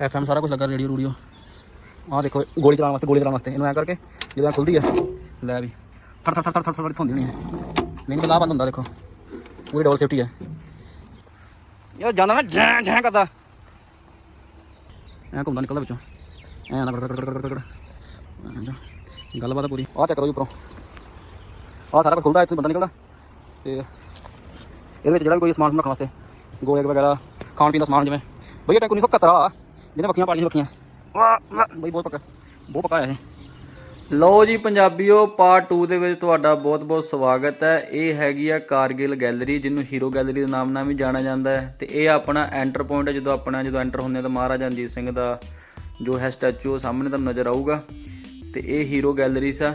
FM ਸਾਰਾ ਕੁਝ ਲੱਗਾ ਰੇਡੀਓ ਰੂਡੀਓ ਆਹ ਦੇਖੋ ਗੋਲੀ ਚਲਾਉਣ ਵਾਸਤੇ ਗੋਲੀ ਚਲਾਉਣ ਵਾਸਤੇ ਇਹਨੂੰ ਐ ਕਰਕੇ ਜਦੋਂ ਐਂ ਖੁੱਲਦੀ ਆ ਲੈ ਵੀ ਥੜ ਥੜ ਥੜ ਥੜ ਥੜ ਥੜ ਹੁੰਦੀ ਨਹੀਂ ਹੈ ਨਹੀਂ ਬਲਾ ਬੰਦ ਹੁੰਦਾ ਦੇਖੋ ਪੂਰੀ ਡਬਲ ਸੇਫਟੀ ਹੈ ਯਾਰ ਜਾਂਦਾ ਨਾ ਜੈਂ ਜੈਂ ਕਰਦਾ ਐ ਘੁੰਮਦਾ ਨਿਕਲਦਾ ਵਿੱਚੋਂ ਐ ਨਾ ਕੜ ਕੜ ਕੜ ਕੜ ਕੜ ਐਂ ਜਾ। ਗੱਲਬਾਤ ਆ ਪੂਰੀ ਆਹ ਚੱਕ ਕਰੋ ਜੀ ਉੱਪਰੋਂ ਆਹ ਸਾਰਾ ਕੁਝ ਖੁੱਲਦਾ ਇੱਥੋਂ ਬੰਦਾ ਨਿਕਲਦਾ ਤੇ ਇਹਦੇ ਵਿੱਚ ਜਿਹੜਾ ਵੀ ਕੋਈ ਸਮਾਨ ਸਮੂਨ ਰੱਖਣ ਵਾਸਤੇ ਗੋਲੇ ਵਗੈਰਾ ਖਾਣ ਪੀਣ ਦਾ ਸਮਾਨ ਜਿਵੇਂ ਬਈ ਇਹ ਟੈਂਕ 1971 ਵਾਲਾ ਜਿਹਨੇ ਬੱਕੀਆਂ ਪਾਲੀਆਂ ਬੱਕੀਆਂ ਵਾਹ ਵਾਹ, ਬਈ ਬਹੁਤ ਪੱਕਾ ਬਹੁਤ ਪੱਕਾ ਹੈ ਇਹ। ਲਓ ਜੀ ਪੰਜਾਬੀਓ ਪਾਰਟ 2 ਦੇ ਵਿੱਚ ਤੁਹਾਡਾ ਬਹੁਤ-ਬਹੁਤ ਸਵਾਗਤ ਹੈ। ਇਹ ਹੈਗੀ ਆ ਕਾਰਗਿਲ ਗੈਲਰੀ ਜਿਹਨੂੰ ਹੀਰੋ ਗੈਲਰੀ ਦੇ ਨਾਮ ਨਾਲ ਵੀ ਜਾਣਿਆ ਜਾਂਦਾ ਹੈ। ਤੇ ਇਹ ਆਪਣਾ ਐਂਟਰ ਪੁਆਇੰਟ ਹੈ ਜਦੋਂ ਆਪਣਾ ਜਦੋਂ ਐਂਟਰ ਹੁੰਦੇ ਹਾਂ ਤਾਂ ਮਹਾਰਾਜਾ ਰਣਜੀਤ ਸਿੰਘ ਦਾ ਜੋ ਹੈ ਸਟੈਚੂ ਉਹ ਸਾਹਮਣੇ ਤੁਹਾਨੂੰ ਨਜ਼ਰ ਆਊਗਾ। ਤੇ ਇਹ ਹੀਰੋ ਗੈਲਰੀਸ ਆ।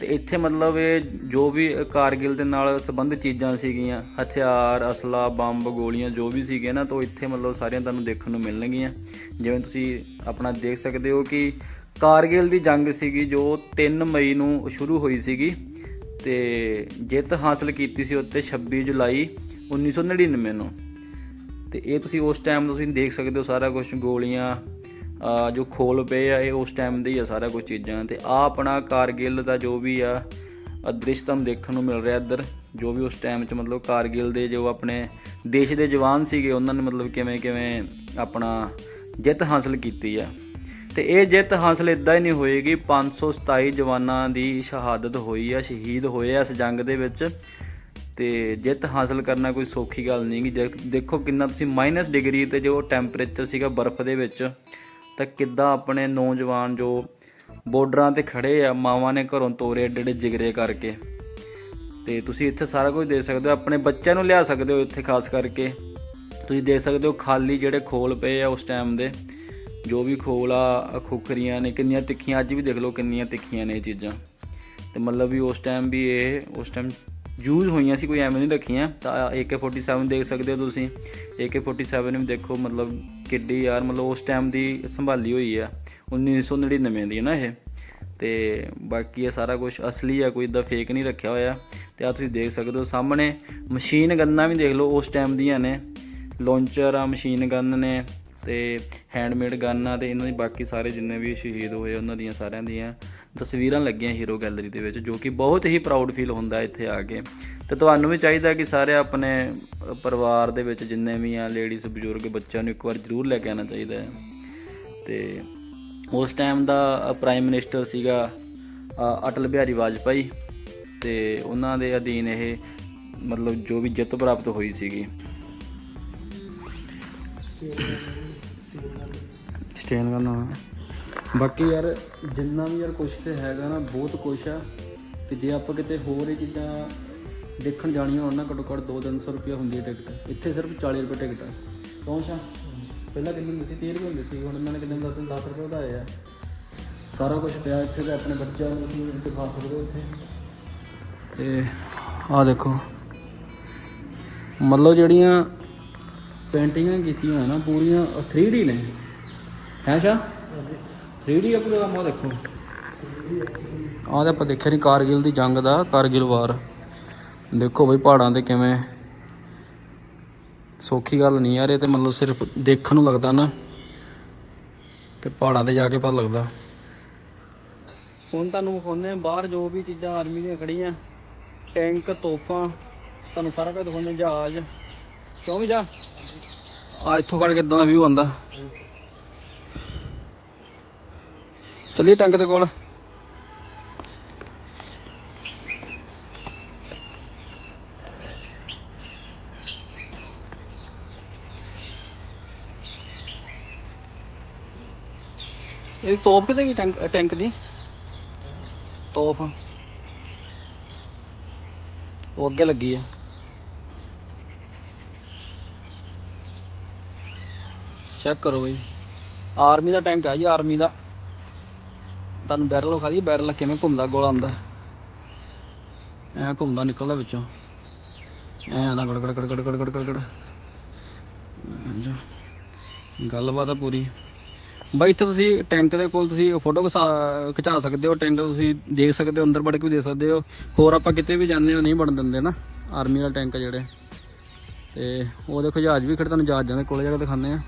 ਤੇ ਇੱਥੇ ਮਤਲਬ ਇਹ ਜੋ ਵੀ ਕਾਰਗਿਲ ਦੇ ਨਾਲ ਸੰਬੰਧਿਤ ਚੀਜ਼ਾਂ ਸੀਗੀਆਂ, ਹਥਿਆਰ, ਅਸਲਾ, ਬੰਬ, ਗੋਲੀਆਂ, ਜੋ ਵੀ ਸੀਗੇ ਨਾ, ਤਾਂ ਉਹ ਇੱਥੇ ਮਤਲਬ ਸਾਰੀਆਂ ਤੁਹਾਨੂੰ ਦੇਖਣ ਨੂੰ ਮਿਲਣਗੀਆਂ। ਜਿਵੇਂ ਤੁਸੀਂ ਆਪਣਾ ਦੇਖ ਸਕਦੇ ਹੋ ਕਿ ਕਾਰਗਿਲ ਦੀ ਜੰਗ ਸੀਗੀ, ਜੋ 3 ਮਈ ਨੂੰ ਸ਼ੁਰੂ ਹੋਈ ਸੀਗੀ ਤੇ ਜਿੱਤ ਹਾਸਲ ਕੀਤੀ ਸੀ ਉੱਤੇ 26 ਜੁਲਾਈ 1999 ਨੂੰ। ਤੇ ਇਹ ਤੁਸੀਂ ਉਸ ਟਾਈਮ ਤੁਸੀਂ ਦੇਖ ਸਕਦੇ ਹੋ ਸਾਰਾ ਕੁਝ ਗੋਲੀਆਂ ਜੋ ਖੋਲ ਪਏ ਆ, ਇਹ ਉਸ ਟਾਈਮ ਦੇ ਹੀ ਆ ਸਾਰਾ ਕੁਝ ਚੀਜ਼ਾਂ ਤੇ ਆ ਆਪਣਾ ਕਾਰਗਿਲ ਦਾ ਜੋ ਵੀ ਆ ਅਦ੍ਰਿਸ਼ ਤੁਹਾਨੂੰ ਦੇਖਣ ਨੂੰ ਮਿਲ ਰਿਹਾ ਇੱਧਰ, ਜੋ ਵੀ ਉਸ ਟਾਈਮ 'ਚ ਮਤਲਬ ਕਾਰਗਿਲ ਦੇ ਜੋ ਆਪਣੇ ਦੇਸ਼ ਦੇ ਜਵਾਨ ਸੀਗੇ, ਉਹਨਾਂ ਨੇ ਮਤਲਬ ਕਿਵੇਂ ਕਿਵੇਂ ਆਪਣਾ ਜਿੱਤ ਹਾਸਲ ਕੀਤੀ ਆ। ਤੇ ਇਹ ਜਿੱਤ ਹਾਸਲ ਇਦਾਂ ਹੀ ਨਹੀਂ ਹੋਏਗੀ 527 ਜਵਾਨਾਂ ਦੀ ਸ਼ਹਾਦਤ ਹੋਈ ਆ, ਸ਼ਹੀਦ ਹੋਏ ਆ ਇਸ ਜੰਗ ਦੇ ਵਿੱਚ। ਤੇ ਜਿੱਤ ਹਾਸਲ ਕਰਨਾ ਕੋਈ ਸੌਖੀ ਗੱਲ ਨਹੀਂ ਗੀ ਦੇਖੋ ਕਿੰਨਾ ਤੁਸੀਂ ਮਾਈਨਸ ਡਿਗਰੀ ਤੇ ਜੋ ਟੈਂਪਰੇਚਰ ਸੀਗਾ ਬਰਫ਼ ਦੇ ਵਿੱਚ ਤਾਂ ਕਿੱਦਾਂ ਆਪਣੇ ਨੌਜਵਾਨ ਜੋ ਬਾਰਡਰਾਂ ਤੇ ਖੜੇ ਆ, ਮਾਵਾਂ ਨੇ ਘਰੋਂ ਤੋਰੇ ਏਡੇ ਏਡੇ ਜਿਗਰੇ ਕਰਕੇ। ਤੇ ਤੁਸੀਂ ਇੱਥੇ ਸਾਰਾ ਕੁਝ ਦੇ ਸਕਦੇ ਹੋ, ਆਪਣੇ ਬੱਚਿਆਂ ਨੂੰ ਲਿਆ ਸਕਦੇ ਹੋ ਇੱਥੇ ਖਾਸ ਕਰਕੇ। ਤੁਸੀਂ ਦੇਖ ਸਕਦੇ ਹੋ ਖਾਲੀ ਜਿਹੜੇ ਖੋਲ ਪਏ ਆ ਉਸ ਟਾਈਮ ਦੇ, ਜੋ ਵੀ ਖੋਲ ਆ ਖੁਖਰੀਆਂ ਨੇ, ਕਿੰਨੀਆਂ ਤਿੱਖੀਆਂ, ਅੱਜ ਵੀ ਦੇਖ ਲਓ ਕਿੰਨੀਆਂ ਤਿੱਖੀਆਂ ਨੇ ਇਹ ਚੀਜ਼ਾਂ। ਤੇ ਮਤਲਬ ਵੀ ਉਸ ਟਾਈਮ ਵੀ ਇਹ, ਉਸ ਟਾਈਮ ਯੂਜ਼ ਹੋਈਆਂ ਸੀ, ਕੋਈ ਐਵੇਂ ਨਹੀਂ ਰੱਖੀਆਂ। ਤਾਂ AK47 ਦੇਖ ਸਕਦੇ ਹੋ ਤੁਸੀਂ। AK47 ਵੀ ਦੇਖੋ, ਮਤਲਬ ਕਿੱਡੀ ਯਾਰ, ਮਤਲਬ ਉਸ ਟਾਈਮ ਦੀ ਸੰਭਾਲੀ ਹੋਈ ਆ। 1999 ਦੀ ਹੈ ਨਾ ਇਹ। ਤੇ ਬਾਕੀ ਇਹ ਸਾਰਾ ਕੁਝ ਅਸਲੀ ਆ, ਕੋਈ ਇਦਾਂ ਫੇਕ ਨਹੀਂ ਰੱਖਿਆ ਹੋਇਆ। ਤੇ ਆ ਤੁਸੀਂ ਦੇਖ ਸਕਦੇ ਹੋ ਸਾਹਮਣੇ, ਮਸ਼ੀਨ ਗੰਨਾਂ ਵੀ ਦੇਖ ਲਓ ਉਸ ਟਾਈਮ ਦੀਆਂ ਨੇ। ਲਾਂਚਰ ਆ, ਮਸ਼ੀਨ ਗਨ ਨੇ। ਤੇ ਹੈਂਡਮੇਡ ਗੰਨਾਂ ਤੇ ਇਹਨਾਂ ਦੇ ਬਾਕੀ ਸਾਰੇ ਜਿੰਨੇ ਵੀ ਸ਼ਹੀਦ ਹੋਏ ਉਹਨਾਂ ਦੀਆਂ ਸਾਰਿਆਂ ਦੀਆਂ ਤਸਵੀਰਾਂ ਲੱਗੀਆਂ ਹੀਰੋ ਗੈਲਰੀ ਦੇ ਵਿੱਚ, ਜੋ ਕਿ ਬਹੁਤ ਹੀ ਪ੍ਰਾਊਡ ਫੀਲ ਹੁੰਦਾ ਇੱਥੇ ਆ ਕੇ। ਤੇ ਤੁਹਾਨੂੰ ਵੀ ਚਾਹੀਦਾ ਕਿ ਸਾਰੇ ਆਪਣੇ ਪਰਿਵਾਰ ਦੇ ਵਿੱਚ ਜਿੰਨੇ ਵੀ ਆ ਲੇਡੀਜ਼ ਬਜ਼ੁਰਗ ਬੱਚਿਆਂ ਨੂੰ ਇੱਕ ਵਾਰ ਜ਼ਰੂਰ ਲੈ ਕੇ ਆਉਣਾ ਚਾਹੀਦਾ ਹੈ। ਤੇ ਉਸ ਟਾਈਮ ਦਾ ਪ੍ਰਾਈਮ ਮਿਨਿਸਟਰ ਸੀਗਾ ਅਟਲ ਬਿਹਾਰੀ ਵਾਜਪਾਈ ਤੇ ਉਹਨਾਂ ਦੇ ਅਧੀਨ ਇਹ ਮਤਲਬ ਜੋ ਵੀ ਜਿੱਤ ਪ੍ਰਾਪਤ ਹੋਈ ਸੀਗੀ। ਸਟੇਨ ਕਰਨਾ ਬਾਕੀ ਯਾਰ, ਜਿੰਨਾ ਵੀ ਯਾਰ ਕੁਛ ਤੇ ਹੈਗਾ ਨਾ, ਬਹੁਤ ਕੁਛ ਆ। ਤੇ ਜੇ ਆਪਾਂ ਕਿਤੇ ਹੋਰ ਇਹ ਚੀਜ਼ਾਂ ਦੇਖਣ ਜਾਣੀਆਂ ਹੋਣ ਨਾ, ਘੱਟੋ ਘੱਟ 2-300 ਰੁਪਏ ਹੁੰਦੀ ਹੈ ਟਿਕਟ। ਇੱਥੇ ਸਿਰਫ 40 ਰੁਪਏ ਟਿਕਟ ਆ। ਪਹੁੰਚਾ ਪਹਿਲਾਂ ਕਿੰਨੀ ਹੁੰਦੀ ਸੀ? 30 ਰੁਪਏ ਹੁੰਦੀ ਸੀ। ਹੁਣ ਇਹਨਾਂ ਨੇ ਕਿੰਨੇ ਦੱਸ 10 ਰੁਪਏ ਵਧਾਏ ਆ। ਸਾਰਾ ਕੁਝ ਪਿਆ ਇੱਥੇ ਤੇ ਆਪਣੇ ਬੱਚਿਆਂ ਨੂੰ ਤੁਸੀਂ ਦਿਖਾ ਸਕਦੇ ਹੋ ਇੱਥੇ। ਤੇ ਆਹ ਦੇਖੋ। ਮਤਲਬ ਜਿਹੜੀਆਂ ਪੇਂਟਿੰਗਾਂ ਕੀਤੀਆਂ ਨਾ, ਪੂਰੀਆਂ 3D ਨੇ। ਹੈ ਸ਼ਾ? 3D ਆ ਪੂਰਾ ਕੰਮ ਆਹ ਦੇਖੋ। ਆਹ ਤਾਂ ਆਪਾਂ ਦੇਖਿਆ ਨਹੀਂ ਕਾਰਗਿਲ ਦੀ ਜੰਗ ਦਾ ਕਾਰਗਿਲ ਵਾਰ। ਦੇਖੋ ਬਈ ਪਹਾੜਾਂ ਤੇ ਕਿਵੇਂ। ਸੌਖੀ ਗੱਲ ਨਹੀਂ ਯਾਰ ਇਹ ਤੇ ਮਤਲਬ ਸਿਰਫ ਦੇਖਣ ਨੂੰ ਲੱਗਦਾ ਨਾ। ਤੇ ਪਹਾੜਾਂ ਤੇ ਜਾ ਕੇ ਪਤਾ ਲੱਗਦਾ। ਹੁਣ ਤੁਹਾਨੂੰ ਵਿਖਾਉਂਦੇ ਆ ਬਾਹਰ ਜੋ ਵੀ ਚੀਜ਼ਾਂ ਆਰਮੀ ਦੀਆਂ ਖੜੀਆਂ ਟੈਂਕ ਤੋਪਾਂ ਤੁਹਾਨੂੰ ਸਾਰਾ ਕੁਝ ਦਿਖਾਉਂਦੇ ਜਹਾਜ਼। ਕਿਉਂ ਵੀ ਜਾ? ਆ ਇੱਥੋਂ ਖੜ ਕੇ ਇਦਾਂ ਦਾ ਵਿਊ ਆਉਂਦਾ। ਚੱਲੀਏ ਟੈਂਕ ਦੇ ਕੋਲ। ਇਹ ਤੋਪ ਕਿਤੇ ਗਈ ਟੈਂਕ ਟੈਂਕ ਦੀ? ਤੋਪ। ਉਹ ਅੱਗੇ ਲੱਗੀ ਆ। ਚੈੱਕ ਕਰੋ ਬਈ। ਆਰਮੀ ਦਾ ਟੈਂਕ ਆ ਜੀ, ਆਰਮੀ ਦਾ। ਤੁਹਾਨੂੰ ਬੈਰਲ ਵਿਖਾ ਦੀ ਬੈਰਲ ਕਿਵੇਂ ਘੁੰਮਦਾ ਗੋਲਾ ਆਉਂਦਾ ਐ ਘੁੰਮਦਾ ਨਿਕਲਦਾ ਵਿੱਚੋਂ। ਐ ਆਂਦਾ ਗੜ ਗੜ ਗੜ ਗੜ ਗੜ ਗੜ ਗੜ ਗੱਲਬਾਤ ਆ ਪੂਰੀ। ਬਾਈ, ਇੱਥੇ ਤੁਸੀਂ ਟੈਂਟ ਦੇ ਕੋਲ ਤੁਸੀਂ ਫੋਟੋ ਖਿਚਾ ਸਕਦੇ ਹੋ, ਟੈਂਟ ਤੁਸੀਂ ਦੇਖ ਸਕਦੇ ਹੋ, ਅੰਦਰ ਵੜ ਕੇ ਵੀ ਦੇਖ ਸਕਦੇ ਹੋ। ਹੋਰ ਆਪਾਂ ਕਿਤੇ ਵੀ ਜਾਂਦੇ ਹਾਂ, ਨਹੀਂ ਬਣ ਦਿੰਦੇ ਨਾ, ਆਰਮੀ ਵਾਲਾ ਟੈਂਕ ਜਿਹੜੇ। ਤੇ ਉਹ ਦੇਖੋ ਜਹਾਜ਼ ਵੀ ਖੜਦਾ ਤੁਹਾਨੂੰ ਜਹਾਜ਼ਾਂ ਦੇ ਕੋਲੇ ਜਾ ਕੇ ਦਿਖਾਉਂਦੇ ਆ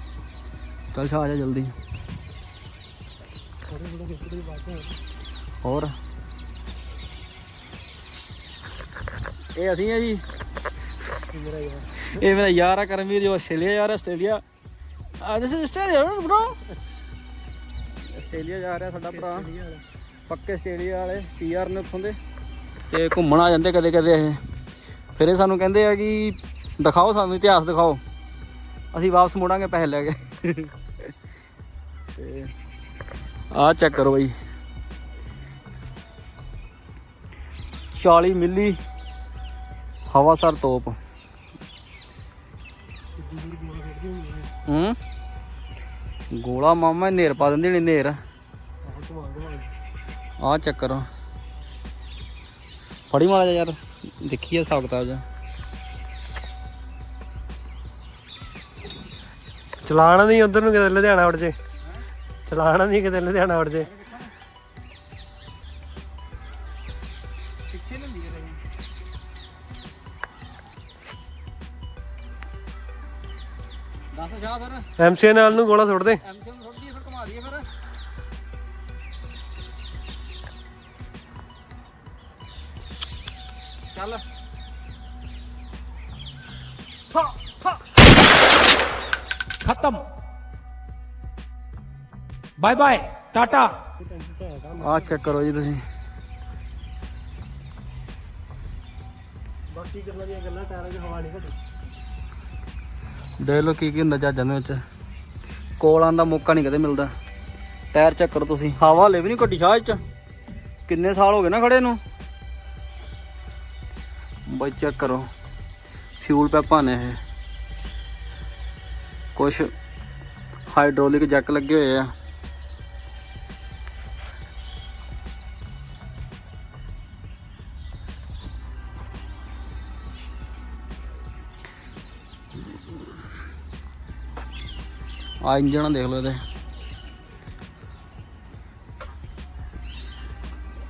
ਚੱਲ ਛਾ ਆ ਜਾ ਜਲਦੀ। ਹੋਰ? ਇਹ ਅਸੀਂ ਆ ਜੀ। ਇਹ ਮੇਰਾ ਯਾਰ ਆ ਕਰਮਵੀਰ ਜੋ ਆਸਟ੍ਰੇਲੀਆ ਯਾਰ ਆਸਟ੍ਰੇਲੀਆ। ਆ this is Australia bro Australia ਜਾ ਰਿਹਾ ਸਾਡਾ ਭਰਾ। ਪੱਕੇ ਆਸਟ੍ਰੇਲੀਆ ਵਾਲੇ ਪੀਆਰ ਨੇ ਉੱਥੋਂ ਦੇ। ਤੇ ਘੁੰਮਣ ਆ ਜਾਂਦੇ ਕਦੇ ਕਦੇ ਇਹ। ਫਿਰ ਇਹ ਸਾਨੂੰ ਕਹਿੰਦੇ ਆ ਕਿ ਦਿਖਾਓ ਸਾਨੂੰ, ਇਤਿਹਾਸ ਦਿਖਾਓ। ਅਸੀਂ ਵਾਪਸ ਮੋੜਾਂਗੇ ਪੈਸੇ ਲੈ ਕੇ। ਤੇ ਆਹ ਚੈੱਕ ਕਰੋ ਬਈ। 40 ਮਿਲੀ। ਹਵਾਸਰ ਤੋਪ। ਹੂੰ? ਗੋਲਾ ਮਾਮਾ ਨੇਰ ਪਾ ਦਿੰਦੇ ਨੇ ਨੇਰ ਆ ਚੱਕਰ ਫੜੀ ਮਾੜਾ ਜਿਹਾ ਯਾਰ ਦੇਖੀਏ ਹਿਸਾਬ ਕਿਤਾਬ ਜਾ ਚਲਾਣਾ ਨਹੀਂ, ਉਧਰ ਨੂੰ ਕਿਤੇ ਲੁਧਿਆਣਾ ਉੜ ਜੇ। ਚਲਾਣਾ ਨਹੀਂ ਕਿਤੇ ਲੁਧਿਆਣਾ ਉੜ ਜੇ। ਪਿੱਛੇ ਲੰਦੀ ਕਰੇ ਦੱਸ ਜਾ ਫਿਰ ਐਮਸੀਏ ਨਾਲ ਨੂੰ ਗੋਲਾ ਸੁੱਟ ਦੇ। ਐਮਸੀ ਨੂੰ ਥੋੜੀ ਜਿਹੀ ਫਿਰ ਘੁਮਾ ਦਈਏ ਫਿਰ। ਚੱਲ। ਥਾ ਬਾਏ ਬਾਏ ਟਾਟਾ ਆ ਚੈੱਕ ਕਰੋ ਜੀ ਤੁਸੀਂ। ਬਾਕੀ ਗੱਲਾਂ ਦੀਆਂ ਗੱਲਾਂ ਟਾਇਰਾਂ 'ਚ ਹਵਾ ਨਹੀਂ ਘਟੀ ਦੇਖ ਲੋ ਕੀ ਕੀ ਹੁੰਦਾ ਜਹਾਜ਼ਾਂ ਦੇ ਵਿੱਚ। ਕੋਲਾਂ ਦਾ ਮੌਕਾ ਨਹੀਂ ਕਦੇ ਮਿਲਦਾ। ਟਾਇਰ ਚੈੱਕ ਕਰੋ ਤੁਸੀਂ। ਹਵਾ ਲੈ ਵੀ ਨਹੀਂ ਘਟੀ ਸ਼ਾਹ 'ਚ। ਕਿੰਨੇ ਸਾਲ ਹੋ ਗਏ ਨਾ ਖੜੇ ਨੂੰ? ਬਾਈ ਚੈੱਕ ਕਰੋ। ਫਿਊਲ ਪੈਪਾਂ ਨੇ ਇਹ। ਕੁਛ ਹਾਈਡਰੋਲਿਕ ਜੈਕ ਲੱਗੇ ਹੋਏ ਆ। ਆ ਇੰਜਣ ਦੇਖ ਲਓ ਇਹਦੇ।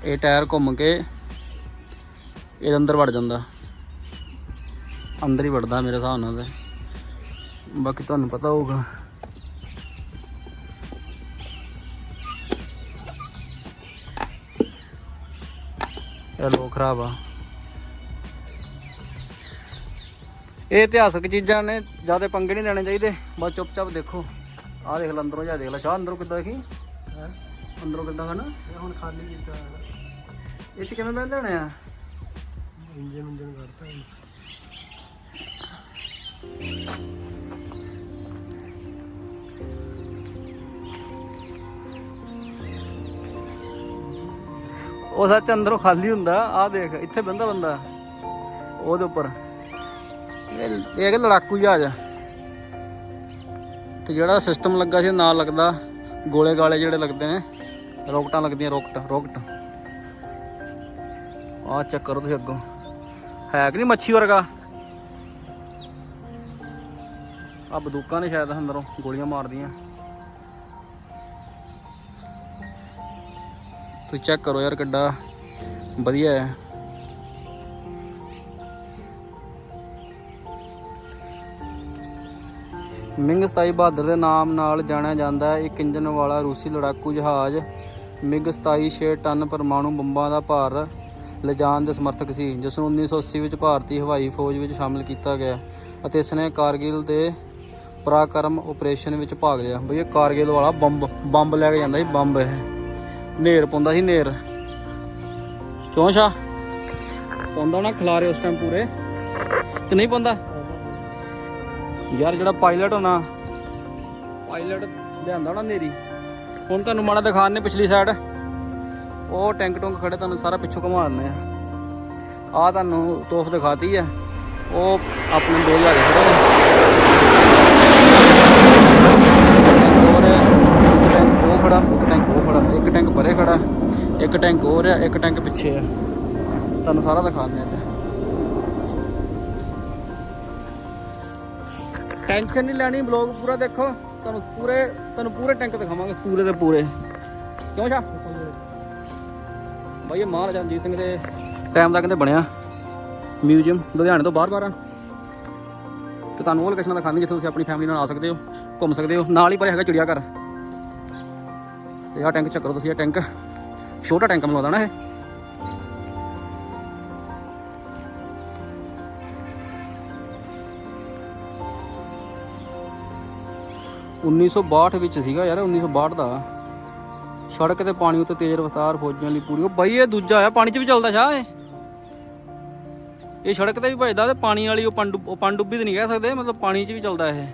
ਇਹ ਟਾਇਰ ਘੁੰਮ ਕੇ ਇਹਦੇ ਅੰਦਰ ਵੜ ਜਾਂਦਾ। ਅੰਦਰ ਹੀ ਵੜਦਾ ਮੇਰੇ ਹਿਸਾਬ ਨਾਲ ਤੇ। ਬਾਕੀ ਤੁਹਾਨੂੰ ਪਤਾ ਹੋਊਗਾ। ਇਹ ਲੋ ਖਰਾਬ ਆ। ਇਹ ਇਤਿਹਾਸਕ ਚੀਜ਼ਾਂ ਨੇ, ਜ਼ਿਆਦਾ ਪੰਗੇ ਨਹੀਂ ਲੈਣੇ ਚਾਹੀਦੇ। ਬਸ ਚੁੱਪਚਾਪ ਦੇਖੋ। ਆਹ ਦੇਖ ਲੈ ਅੰਦਰੋਂ ਜਾ ਦੇਖ ਲੈ ਸ਼ਾਹ ਅੰਦਰੋਂ ਕਿੱਦਾਂ ਦੇਖੀ? ਹੈ? ਅੰਦਰੋਂ ਕਿੱਦਾਂ ਹਨਾ ਇਹ ਹੁਣ ਖਾਲੀ ਕੀਤਾ ਇਹ ਚ ਕਿਵੇਂ ਬਹਿੰਦੇ ਹੋਣੇ ਆ? ਇੰਜਨ ਇੰਜਨ ਕਰਤਾ ਉਹ ਸੱਚ ਅੰਦਰੋਂ ਖਾਲੀ ਹੁੰਦਾ ਆਹ ਦੇਖ ਇੱਥੇ ਬੰਦਾ ਬੰਦਾ। ਉਹਦੇ ਉੱਪਰ। ਇਹ ਇਹ ਕਿ ਲੜਾਕੂ ਜਹਾਜ਼। ਆ ਤੇ ਜਿਹੜਾ ਸਿਸਟਮ ਲੱਗਾ ਸੀ, ਨਾਲ ਲੱਗਦਾ ਗੋਲੇ ਗਾਲੇ ਜਿਹੜੇ ਲੱਗਦੇ ਨੇ, ਰੋਕਟਾਂ ਲੱਗਦੀਆਂ, ਰੋਕਟ ਰੋਕਟ। ਆਹ ਚੈੱਕ ਕਰੋ ਤੁਸੀਂ ਅੱਗੋਂ। ਹੈ ਕਿ ਨਹੀਂ ਮੱਛੀ ਵਰਗਾ? ਆ ਬੰਦੂਕਾਂ ਨੇ ਸ਼ਾਇਦ ਅੰਦਰੋਂ ਗੋਲੀਆਂ ਮਾਰਦੀਆਂ। ਤੁਸੀਂ ਚੈੱਕ ਕਰੋ ਯਾਰ ਕਿੱਡਾ ਵਧੀਆ ਹੈ। ਮਿੰਗ 27 ਬਹਾਦਰ ਦੇ ਨਾਮ ਨਾਲ ਜਾਣਿਆ ਜਾਂਦਾ ਹੈ। ਇੱਕ ਇੰਜਨ ਵਾਲਾ ਰੂਸੀ ਲੜਾਕੂ ਜਹਾਜ਼ ਮਿਗ 27 6 ਟਨ ਪਰਮਾਣੂ ਬੰਬਾਂ ਦਾ ਭਾਰ ਲਿਜਾਣ ਦੇ ਸਮਰਥਕ ਸੀ, ਜਿਸ ਨੂੰ 1980 ਵਿੱਚ ਭਾਰਤੀ ਹਵਾਈ ਫੌਜ ਵਿੱਚ ਸ਼ਾਮਲ ਕੀਤਾ ਗਿਆ ਅਤੇ ਇਸ ਨੇ ਕਾਰਗਿਲ ਦੇ ਪਰਾਕਰਮ ਆਪਰੇਸ਼ਨ ਵਿੱਚ ਭਾਗ ਲਿਆ। ਬਈ ਇਹ ਕਾਰਗਿਲ ਵਾਲਾ ਬੰਬ ਬੰਬ ਲੈ ਕੇ ਜਾਂਦਾ ਸੀ, ਬੰਬ ਇਹ। ਨੇਰ ਪਾਉਂਦਾ ਸੀ, ਨੇਰ। ਕਿਉਂ ਸ਼ਾ ਪਾਉਂਦਾ ਨਾ ਖਿਲਾਰੇ ਉਸ ਟਾਈਮ ਪੂਰੇ। ਕਿ ਨਹੀਂ ਪਾਉਂਦਾ? ਯਾਰ ਜਿਹੜਾ ਪਾਇਲਟ ਹੋਣਾ, ਪਾਇਲਟ ਲਿਆਂਦਾ ਨਾ ਨੇਰੀ। ਹੁਣ ਤੁਹਾਨੂੰ ਮਾੜਾ ਦਿਖਾਣ ਨੇ ਪਿਛਲੀ ਸਾਈਡ ਉਹ ਟੈਂਕ ਟੁੰਕ ਖੜੇ ਤੁਹਾਨੂੰ ਸਾਰਾ ਪਿੱਛੋਂ ਘੁਮਾ ਦਿੰਦੇ ਆ। ਆ ਤੁਹਾਨੂੰ ਤੋਫ ਦਿਖਾਤੀ ਆ। ਉਹ ਆਪਣੇ ਦੋ ਜਹਾਜ਼ ਖੜੇ ਨੇ। ਹੋਰ ਇੱਕ ਟੈਂਕ ਉਹ ਖੜਾ, ਇੱਕ ਟੈਂਕ ਉਹ ਖੜਾ, ਇੱਕ ਟੈਂਕ ਪਰੇ ਖੜਾ, ਇੱਕ ਟੈਂਕ ਹੋਰ ਆ, ਇੱਕ ਟੈਂਕ ਪਿੱਛੇ ਆ। ਤੁਹਾਨੂੰ ਸਾਰਾ ਦਿਖਾਉਂਦੇ ਆ ਟੈਨਸ਼ਨ ਨਹੀਂ ਲੈਣੀ ਬਲੌਗ ਪੂਰਾ ਦੇਖੋ। ਤੁਹਾਨੂੰ ਪੂਰੇ ਤੁਹਾਨੂੰ ਪੂਰੇ ਟੈਂਕ ਦਿਖਾਵਾਂਗੇ। ਪੂਰੇ ਦੇ ਪੂਰੇ। ਕਿਉਂ ਸ਼ਾ ਬਾਈ, ਇਹ ਮਹਾਰਾਜਾ ਰਣਜੀਤ ਸਿੰਘ ਦੇ ਟਾਈਮ ਦਾ ਕਹਿੰਦੇ ਬਣਿਆ। ਮਿਊਜ਼ੀਅਮ ਲੁਧਿਆਣੇ ਤੋਂ ਬਾਹਰ ਬਾਹਰ ਆ। ਤੇ ਤੁਹਾਨੂੰ ਉਹ ਲੋਕੇਸ਼ਨਾਂ ਦਿਖਾਉਂਦੇ ਜਿੱਥੇ ਤੁਸੀਂ ਆਪਣੀ ਫੈਮਿਲੀ ਨਾਲ ਆ ਸਕਦੇ ਹੋ, ਘੁੰਮ ਸਕਦੇ ਹੋ। ਨਾਲ ਹੀ ਪਰ ਹੈਗਾ ਚਿੜੀਆ ਘਰ ਤੇ ਆਹ ਟੈਂਕ ਚੱਕਰੋ ਤੁਸੀਂ, ਇਹ ਟੈਂਕ ਛੋਟਾ ਟੈਂਕ ਬਣਾਉਂਦਾ ਨਾ ਇਹ। ਉੱਨੀ ਸੌ ਬਾਹਠ ਵਿੱਚ ਸੀਗਾ ਯਾਰ 1962 ਦਾ। ਸੜਕ ਤੇ ਪਾਣੀ ਉੱਤੇ ਤੇਜ਼ ਰਫ਼ਤਾਰ ਫੌਜਾਂ ਲਈ ਪੂਰੀ। ਉਹ ਬਾਈ, ਇਹ ਦੂਜਾ ਆ, ਪਾਣੀ 'ਚ ਵੀ ਚੱਲਦਾ ਸ਼ਾਹ ਇਹ। ਇਹ ਸੜਕ ਤੇ ਵੀ ਭਜਦਾ ਤੇ ਪਾਣੀ ਵਾਲੀ ਉਹ ਪੰਡੂ, ਉਹ ਪਣਡੁੱਬੀ ਤੇ ਨਹੀਂ ਕਹਿ ਸਕਦੇ, ਮਤਲਬ ਪਾਣੀ 'ਚ ਵੀ ਚੱਲਦਾ ਇਹ।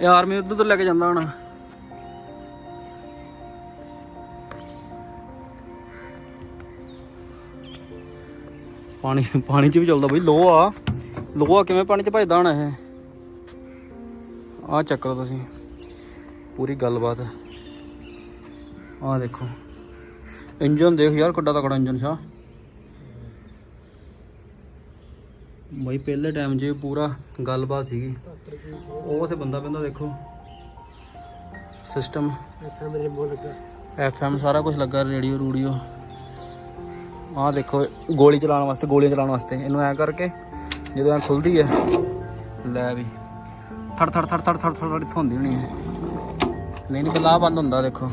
ਇਹ ਆਰਮੀ ਉੱਧਰ ਤੋਂ ਲੈ ਕੇ ਜਾਂਦਾ ਹੋਣਾ। ਪਾਣੀ ਪਾਣੀ 'ਚ ਵੀ ਚੱਲਦਾ ਬਈ ਲੋਹਾ ਲੋਹਾ ਕਿਵੇਂ ਪਾਣੀ 'ਚ ਭਜਦਾ ਹੋਣਾ ਇਹ। ਆਹ ਚੱਕਰ ਤੁਸੀਂ। ਪੂਰੀ ਗੱਲਬਾਤ। ਆਹ ਦੇਖੋ। ਇੰਜਨ ਦੇਖ ਯਾਰ ਕਿੱਡਾ ਤਕੜਾ ਇੰਜਨ ਸ਼ਾ ਬਈ ਪਹਿਲੇ ਟਾਈਮ 'ਚ ਇਹ ਪੂਰਾ ਗੱਲਬਾਤ ਸੀਗੀ। ਉਹ ਉਥੇ ਬੰਦਾ ਪੈਂਦਾ ਦੇਖੋ। ਸਿਸਟਮ ਲੱਗਾ। ਐਫਐਮ ਸਾਰਾ ਕੁਝ ਲੱਗਾ ਰੇਡੀਓ ਰੂਡੀਓ। ਆਹ ਦੇਖੋ ਗੋਲੀ ਚਲਾਉਣ ਵਾਸਤੇ ਗੋਲੀਆਂ ਚਲਾਉਣ ਵਾਸਤੇ। ਇਹਨੂੰ ਐ ਕਰਕੇ ਜਦੋਂ ਐ ਖੁੱਲਦੀ ਹੈ ਲੈ ਵੀ। ਥੜ ਥੜ ਥੜ ਥੜ ਥੜ ਥੜ ਇੱਥੋਂ ਹੁੰਦੀ ਹੋਣੀ ਹੈ ਨਹੀਂ ਨਹੀਂ ਪਹਿਲਾਂ ਆਹ ਬੰਦ ਹੁੰਦਾ, ਦੇਖੋ।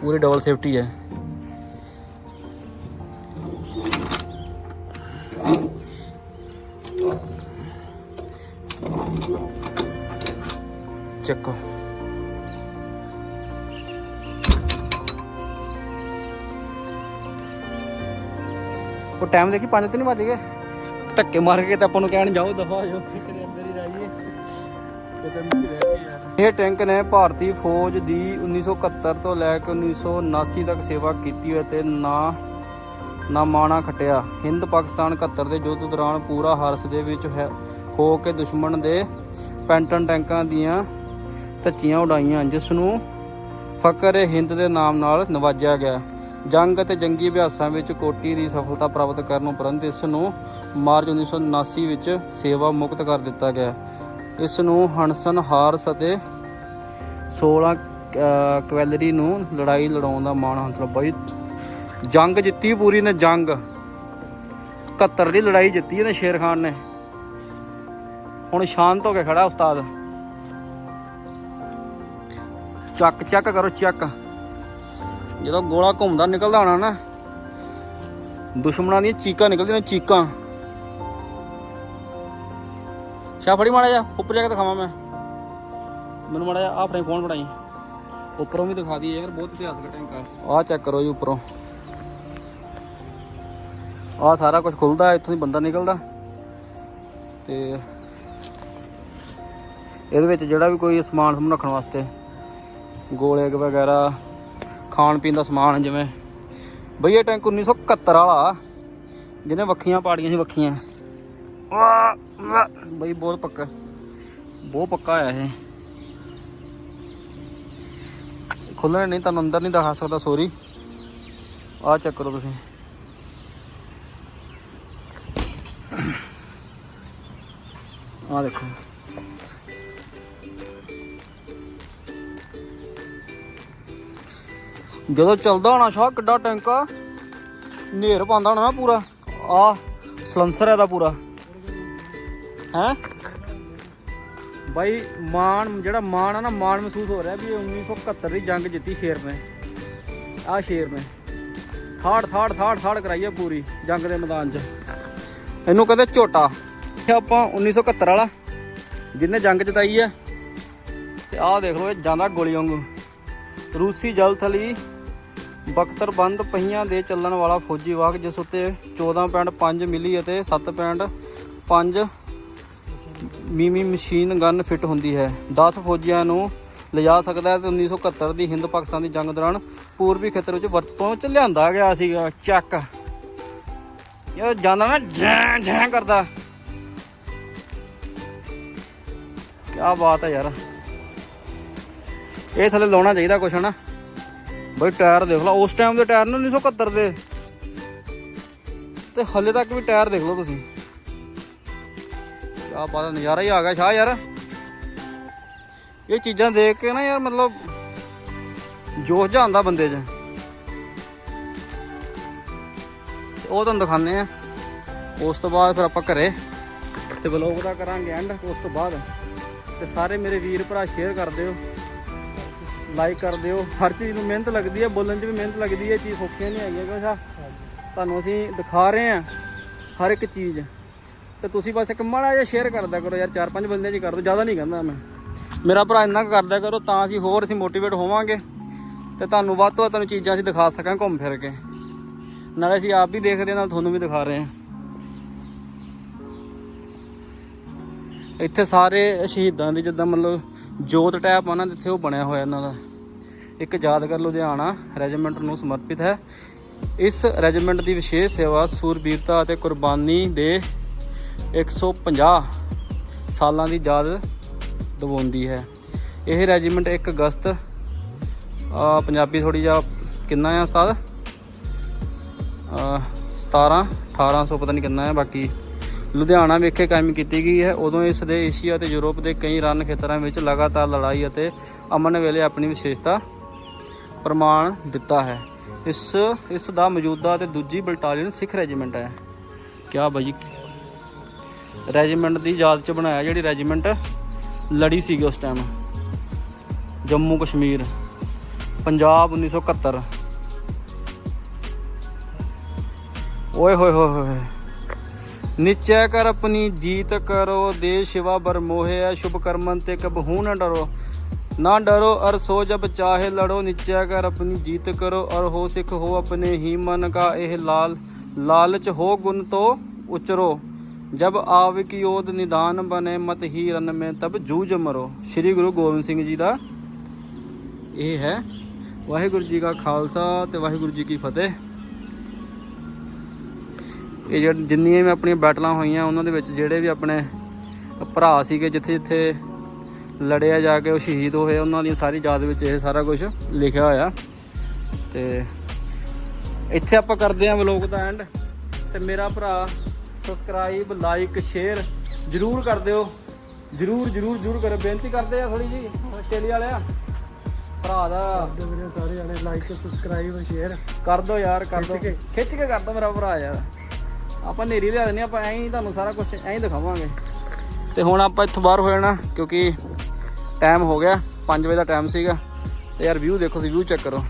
ਪੂਰੀ ਡਬਲ ਸੇਫਟੀ ਹੈ। ਚੱਕੋ। ਉਹ ਟਾਈਮ ਦੇਖੀ 5 ਤੇ ਨਹੀਂ ਵੱਜ ਗਏ। ਧੱਕੇ ਮਾਰ ਕੇ ਤਾਂ ਆਪਾਂ ਨੂੰ ਕਹਿਣ ਜਾਓ, ਦਫਾ ਹੋ ਜਾਓ। ਇਹ ਟੈਂਕ ਨੇ ਭਾਰਤੀ ਫੌਜ ਦੀ 1971 ਤੋਂ ਲੈ ਕੇ 1979 ਤੱਕ ਸੇਵਾ ਕੀਤੀ ਹੈ ਤੇ ਨਾ ਨਾ ਮਾਣਾ ਖਟਿਆ। ਹਿੰਦ, ਪਾਕਿਸਤਾਨ 71 ਦੇ ਯੁੱਧ ਦੌਰਾਨ ਪੂਰਾ ਹਰਸ ਦੇ ਵਿੱਚ ਹੈ- ਹੋ ਕੇ ਦੁਸ਼ਮਣ ਦੇ ਪੈਂਟਨ ਟੈਂਕਾਂ ਦੀਆਂ ਧੱਚੀਆਂ ਉਡਾਈਆਂ, ਜਿਸ ਨੂੰ ਫਕਰ ਹਿੰਦ ਦੇ ਨਾਮ ਨਾਲ ਨਵਾਜਿਆ ਗਿਆ। ਜੰਗ ਅਤੇ ਜੰਗੀ ਅਭਿਆਸਾਂ ਵਿੱਚ ਕੋਟੀ ਦੀ ਸਫਲਤਾ ਪ੍ਰਾਪਤ ਕਰਨ ਉਪਰੰਤ ਇਸ ਨੂੰ ਮਾਰਚ 1979 ਵਿੱਚ ਸੇਵਾ ਮੁਕਤ ਕਰ ਦਿੱਤਾ ਗਿਆ। ਇਸ ਨੂੰ ਹੰਸਨ ਹਾਰਸ ਅਤੇ 16 ਕਵੈਲਰੀ ਨੂੰ ਲੜਾਈ ਲੜਾਉਣ ਦਾ ਮਾਣ ਹਾਸਲ ਬਾਈ ਜੰਗ ਜਿੱਤੀ ਪੂਰੀ ਨੇ, ਜੰਗ। 71 ਦੀ ਲੜਾਈ ਜਿੱਤੀ ਇਹਨੇ ਸ਼ੇਰ ਖਾਨ ਨੇ। ਹੁਣ ਸ਼ਾਂਤ ਹੋ ਕੇ ਖੜਾ ਉਸਤਾਦ। ਚੱਕ ਚੱਕ ਕਰੋ, ਚੱਕ। ਜਦੋਂ ਗੋਲਾ ਘੁੰਮਦਾ ਨਿਕਲਦਾ ਹੋਣਾ ਨਾ, ਦੁਸ਼ਮਣਾਂ ਦੀਆਂ ਚੀਕਾਂ ਨਿਕਲਦੀਆਂ ਨੇ, ਚੀਕਾਂ। ਸ਼ਾ ਫੜੀ ਮਾੜਾ ਜਾ ਉੱਪਰ ਜਾ ਕੇ ਦਿਖਾਵਾਂ ਮੈਂ। ਮੈਨੂੰ ਮਾੜਾ ਜਾ ਆ ਆਪਣੇ ਫੋਨ ਬਣਾਈ। ਉੱਪਰੋਂ ਵੀ ਦਿਖਾ ਦਈਏ ਯਾਰ, ਬਹੁਤ ਇਤਿਹਾਸਕ ਟੈਂਕ ਆ। ਆ ਚੈੱਕ ਕਰੋ ਜੀ ਉੱਪਰੋਂ। ਆ ਸਾਰਾ ਕੁਝ ਖੁੱਲਦਾ, ਇੱਥੋਂ ਦੀ ਬੰਦਾ ਨਿਕਲਦਾ। ਤੇ ਇਹਦੇ ਵਿੱਚ ਜਿਹੜਾ ਵੀ ਕੋਈ ਸਮਾਨ ਸਮੂਨ ਰੱਖਣ ਵਾਸਤੇ, ਗੋਲੇ ਵਗੈਰਾ, ਖਾਣ ਪੀਣ ਦਾ ਸਮਾਨ ਜਿਵੇਂ, ਬਈ ਇਹ ਟੈਂਕ 1971 ਵਾਲਾ, ਜਿਹਨੇ ਵੱਖੀਆਂ ਪਾੜੀਆਂ ਸੀ ਵੱਖੀਆਂ। ਬਈ ਬਹੁਤ ਪੱਕਾ। ਬਹੁਤ ਪੱਕਾ ਆ ਇਹ। ਖੁੱਲਣੇ ਨਹੀਂ, ਤੁਹਾਨੂੰ ਅੰਦਰ ਨਹੀਂ ਦਿਖਾ ਸਕਦਾ ਸੋਰੀ ਆ ਚੈੱਕ ਕਰੋ ਤੁਸੀਂ। ਆ ਦੇਖੋ। ਜਦੋਂ ਚੱਲਦਾ ਹੋਣਾ ਸ਼ਾਹ, ਕਿੱਡਾ ਟੈਂਕ ਆ। ਨੇਰ ਪਾਉਂਦਾ ਹੋਣਾ ਨਾ ਪੂਰਾ। ਆ ਸਲੰਸਰ ਹੈ ਇਹਦਾ ਪੂਰਾ। ਹੈ? ਬਾਈ ਮਾਣ ਜਿਹੜਾ ਮਾਣ ਆ ਨਾ ਮਾਣ ਮਹਿਸੂਸ ਹੋ ਰਿਹਾ ਵੀ ਇਹ 1971 ਦੀ ਜੰਗ ਜਿੱਤੀ ਸ਼ੇਰ ਨੇ। ਆ ਸ਼ੇਰ ਨੇ। ਥਾੜ ਥਾੜ ਥਾੜ ਥਾੜ ਕਰਾਈ ਆ ਪੂਰੀ ਜੰਗ ਦੇ ਮੈਦਾਨ 'ਚ। ਇਹਨੂੰ ਕਹਿੰਦੇ ਝੋਟਾ। ਆਪਾਂ 1971 ਵਾਲਾ ਜਿਹਨੇ ਜੰਗ ਜਿਤਾਈ ਆ। ਤੇ ਆਹ ਦੇਖ ਲਓ ਇਹ ਜਾਂਦਾ ਗੋਲੀ ਵਾਂਗੂ। ਰੂਸੀ ਜਲ ਥਲੀ ਬਖਤਰਬੰਦ ਪਹੀਆਂ ਦੇ ਚੱਲਣ ਵਾਲਾ ਫੌਜੀ ਵਾਹਕ ਜਿਸ ਉੱਤੇ 14.5 ਮਿਲੀ ਅਤੇ 7.5 ਮੀਮੀ ਮਸ਼ੀਨ ਗਨ ਫਿੱਟ ਹੁੰਦੀ ਹੈ। 10 ਫੌਜੀਆਂ ਨੂੰ ਲਿਜਾ ਸਕਦਾ ਹੈ ਤੇ 1971 ਦੀ ਹਿੰਦ ਪਾਕਿਸਤਾਨ ਦੀ ਜੰਗ ਦੌਰਾਨ ਪੂਰਬੀ ਖੇਤਰ ਵਿੱਚ ਵਰਤੋਂ ਚ ਲਿਆਂਦਾ ਗਿਆ ਸੀਗਾ। ਚੱਕ। ਇਹ ਜਾਂਦਾ ਨਾ ਜੈਂ ਜੈਂ ਕਰਦਾ। ਕੀ ਬਾਤ ਹੈ ਯਾਰ। ਇਹ ਥੱਲੇ ਲਾਉਣਾ ਚਾਹੀਦਾ ਕੁਛ, ਹਨਾ? ਬਈ ਟਾਇਰ ਦੇਖ ਲਓ, ਉਸ ਟਾਈਮ ਦੇ ਟਾਇਰ ਨੇ 1971 ਦੇ। ਤੇ ਹੱਲੇ ਤੱਕ ਵੀ ਟਾਇਰ ਦੇਖ ਲਓ ਤੁਸੀਂ। ਕਿਆ ਬਾਤ ਨਜ਼ਾਰਾ ਹੀ ਆ ਗਿਆ ਸ਼ਾਹ ਯਾਰ। ਇਹ ਚੀਜ਼ਾਂ ਦੇਖ ਕੇ ਨਾ ਯਾਰ ਮਤਲਬ ਜੋਸ਼ ਜਿਹਾ ਆਉਂਦਾ ਬੰਦੇ 'ਚ। ਉਹ ਤੁਹਾਨੂੰ ਦਿਖਾਉਂਦੇ ਆ ਉਸ ਤੋਂ ਬਾਅਦ ਫਿਰ ਆਪਾਂ ਘਰੇ ਤੇ ਵਲੋਗ ਦਾ ਕਰਾਂਗੇ ਐਂਡ ਉਸ ਤੋਂ ਬਾਅਦ। ਤੇ ਸਾਰੇ ਮੇਰੇ ਵੀਰ ਭਰਾ ਸ਼ੇਅਰ ਕਰ ਦਿਓ। ਲਾਈਕ ਕਰ ਦਿਓ। ਹਰ ਚੀਜ਼ ਨੂੰ ਮਿਹਨਤ ਲੱਗਦੀ ਹੈ ਬੋਲਣ 'ਚ ਵੀ ਮਿਹਨਤ ਲੱਗਦੀ ਹੈ ਚੀਜ਼ ਸੌਖੀਆਂ ਨਹੀਂ ਹੈਗੀਆਂ ਕੁਛ ਤੁਹਾਨੂੰ ਅਸੀਂ ਦਿਖਾ ਰਹੇ ਹਾਂ ਹਰ ਇੱਕ ਚੀਜ਼। ਤੇ ਤੁਸੀਂ ਬਸ ਇੱਕ ਮਾੜਾ ਜਿਹਾ ਸ਼ੇਅਰ ਕਰਦਾ ਕਰੋ ਯਾਰ, ਚਾਰ ਪੰਜ ਬੰਦਿਆਂ 'ਚ ਕਰ ਦਿਓ ਜ਼ਿਆਦਾ ਨਹੀਂ ਕਹਿੰਦਾ ਮੈਂ। ਮੇਰਾ ਭਰਾ ਇੰਨਾ ਕੁ ਕਰਦਿਆ ਕਰੋ, ਤਾਂ ਅਸੀਂ ਹੋਰ ਅਸੀਂ ਮੋਟੀਵੇਟ ਹੋਵਾਂਗੇ ਤੇ ਤੁਹਾਨੂੰ ਵੱਧ ਤੋਂ ਵੱਧ ਤੁਹਾਨੂੰ ਚੀਜ਼ਾਂ ਅਸੀਂ ਦਿਖਾ ਸਕਾਂ ਘੁੰਮ ਫਿਰ ਕੇ। ਨਾਲੇ ਅਸੀਂ ਆਪ ਵੀ ਦੇਖਦੇ ਹਾਂ, ਨਾਲ ਤੁਹਾਨੂੰ ਵੀ ਦਿਖਾ ਰਹੇ ਹਾਂ। ਇੱਥੇ ਸਾਰੇ ਸ਼ਹੀਦਾਂ ਦੀ ਜਿੱਦਾਂ ਮਤਲਬ ਜੋਤ ਟੈਪ ਆ ਨਾ, ਜਿੱਥੇ ਉਹ ਬਣਿਆ ਹੋਇਆ ਇਹਨਾਂ ਦਾ। ਇੱਕ ਯਾਦਗਾਰ ਲੁਧਿਆਣਾ ਰੈਜੀਮੈਂਟ ਨੂੰ ਸਮਰਪਿਤ ਹੈ। ਇਸ ਰੈਜੀਮੈਂਟ ਦੀ ਵਿਸ਼ੇਸ਼ ਸੇਵਾ ਸੂਰਬੀਰਤਾ ਅਤੇ ਕੁਰਬਾਨੀ ਦੇ 150 ਸਾਲਾਂ ਦੀ ਯਾਦ ਦਿਵਾਉਂਦੀ ਹੈ। ਇਹ ਰੈਜੀਮੈਂਟ 1 ਅਗਸਤ, ਆ, ਪੰਜਾਬੀ ਥੋੜੀ ਜਿਹਾ ਕਿੰਨਾ ਹੈ ਉਸਤਾਦ? ਅਹ 17 1800 ਪਤਾ ਨਹੀਂ ਕਿੰਨਾ ਹੈ ਬਾਕੀ ਲੁਧਿਆਣਾ ਵਿਖੇ ਕਾਇਮ ਕੀਤੀ ਗਈ ਹੈ। ਉਦੋਂ ਇਸ ਦੇ ਏਸ਼ੀਆ ਤੇ ਯੂਰਪ ਦੇ ਕਈ ਰਨ ਖੇਤਰਾਂ ਵਿੱਚ ਲਗਾਤਾਰ ਲੜਾਈ ਅਤੇ ਅਮਨ ਵੇਲੇ ਆਪਣੀ ਵਿਸ਼ੇਸ਼ਤਾ ਪ੍ਰਮਾਣ ਦਿੱਤਾ ਹੈ। ਇਸ ਇਸ ਦਾ ਮੌਜੂਦਾ ਤੇ ਦੂਜੀ ਬਟਾਲੀਅਨ ਸਿੱਖ ਰੈਜੀਮੈਂਟ ਹੈ। ਕਿਆ ਬਾਈ? ਰੈਜੀਮੈਂਟ ਦੀ ਯਾਦ ਚ ਬਣਾਇਆ ਜਿਹੜੀ ਰੈਜੀਮੈਂਟ ਲੜੀ ਸੀਗੀ ਉਸ ਟਾਈਮ ਜੰਮੂ ਕਸ਼ਮੀਰ, ਪੰਜਾਬ 1971 ਓਏ ਹੋਏ ਹੋਏ ਹੋਏ ਨਿਚੈ ਕਰ ਆਪਣੀ ਜੀਤ ਕਰੋ, ਦੇ ਸ਼ਿਵਾ ਬਰ ਮੋਹਿਆ ਸ਼ੁਭ ਕਰਮਨ ਤੇ ਕਬਹੂ ਨਾ ਡਰੋ। ਨਾ ਡਰੋ ਅਰ ਸੋ ਜਬ ਚਾਹੇ ਲੜੋ ਨਿਚੈ ਕਰ ਆਪਣੀ ਜੀਤ ਕਰੋ। ਅਰ ਹੋ ਸਿੱਖ ਹੋ ਆਪਣੇ ਹੀ ਮਨ ਕਾ, ਇਹ ਲਾਲ, ਲਾਲਚ ਹੋ ਗੁਣ ਤੋ ਉਚਰੋ। ਜਬ ਆਵ ਨਿਦਾਨ ਬਨੇ ਮਤ ਹੀ ਰਨ ਮੈਂ, ਤਬ ਜੂਝ ਮਰੋ। ਸ੍ਰੀ ਗੁਰੂ ਗੋਬਿੰਦ ਸਿੰਘ ਜੀ ਦਾ ਇਹ ਹੈ। ਵਾਹਿਗੁਰੂ ਜੀ ਕਾ ਖਾਲਸਾ ਤੇ ਵਾਹਿਗੁਰੂ ਜੀ ਕੀ ਫਤਿਹ। ਇਹ ਜਿਹੜੀ ਜਿੰਨੀਆਂ ਵੀ ਆਪਣੀਆਂ ਬੈਟਲਾਂ ਹੋਈਆਂ, ਉਹਨਾਂ ਦੇ ਵਿੱਚ ਜਿਹੜੇ ਵੀ ਆਪਣੇ ਭਰਾ ਸੀਗੇ ਜਿੱਥੇ ਜਿੱਥੇ ਲੜਿਆ ਜਾ ਕੇ ਉਹ ਸ਼ਹੀਦ ਹੋਏ, ਉਹਨਾਂ ਦੀ ਸਾਰੀ ਯਾਦ ਵਿੱਚ ਇਹ ਸਾਰਾ ਕੁਝ ਲਿਖਿਆ ਹੋਇਆ। ਤੇ ਇੱਥੇ ਆਪਾਂ ਕਰਦੇ ਆਂ ਵਲੋਗ ਦਾ ਐਂਡ ਤੇ ਮੇਰਾ ਭਰਾ ਸਬਸਕ੍ਰਾਈਬ ਲਾਈਕ ਸ਼ੇਅਰ ਜਰੂਰ ਕਰ ਦਿਓ। ਜਰੂਰ ਜਰੂਰ ਜਰੂਰ ਕਰੋ। ਬੇਨਤੀ ਕਰਦੇ ਆ ਥੋੜੀ ਜੀ ਆਸਟ੍ਰੇਲੀਆ ਵਾਲਿਆ। ਭਰਾ ਦਾ। ਵੀਰੇ ਸਾਰੇ ਜਾਣੇ ਲਾਈਕ ਸਬਸਕ੍ਰਾਈਬ ਸ਼ੇਅਰ ਕਰ ਦੋ ਯਾਰ ਕਰ ਦੋ ਖਿੱਚ ਕੇ। ਕਰ ਦੋ ਮੇਰਾ ਭਰਾ ਯਾਰ। ਆਪਾਂ ਨੇਰੀ ਲਿਆ ਹਾਂ, ਆਪਾਂ ਐਂ ਹੀ ਤੁਹਾਨੂੰ ਸਾਰਾ ਕੁਝ ਐਂ ਦਿਖਾਵਾਂਗੇ। ਤੇ ਹੁਣ ਆਪਾਂ ਇੱਥੋਂ ਬਾਹਰ ਹੋ ਜਾਣਾ ਕਿਉਂਕਿ ਟਾਈਮ ਹੋ ਗਿਆ। 5 ਵਜੇ ਦਾ ਟਾਈਮ ਸੀਗਾ। ਤੇ ਯਾਰ ਵਿਊ ਦੇਖੋ ਤੁਸੀਂ ਵਿਊ ਚੈੱਕ ਕਰੋ।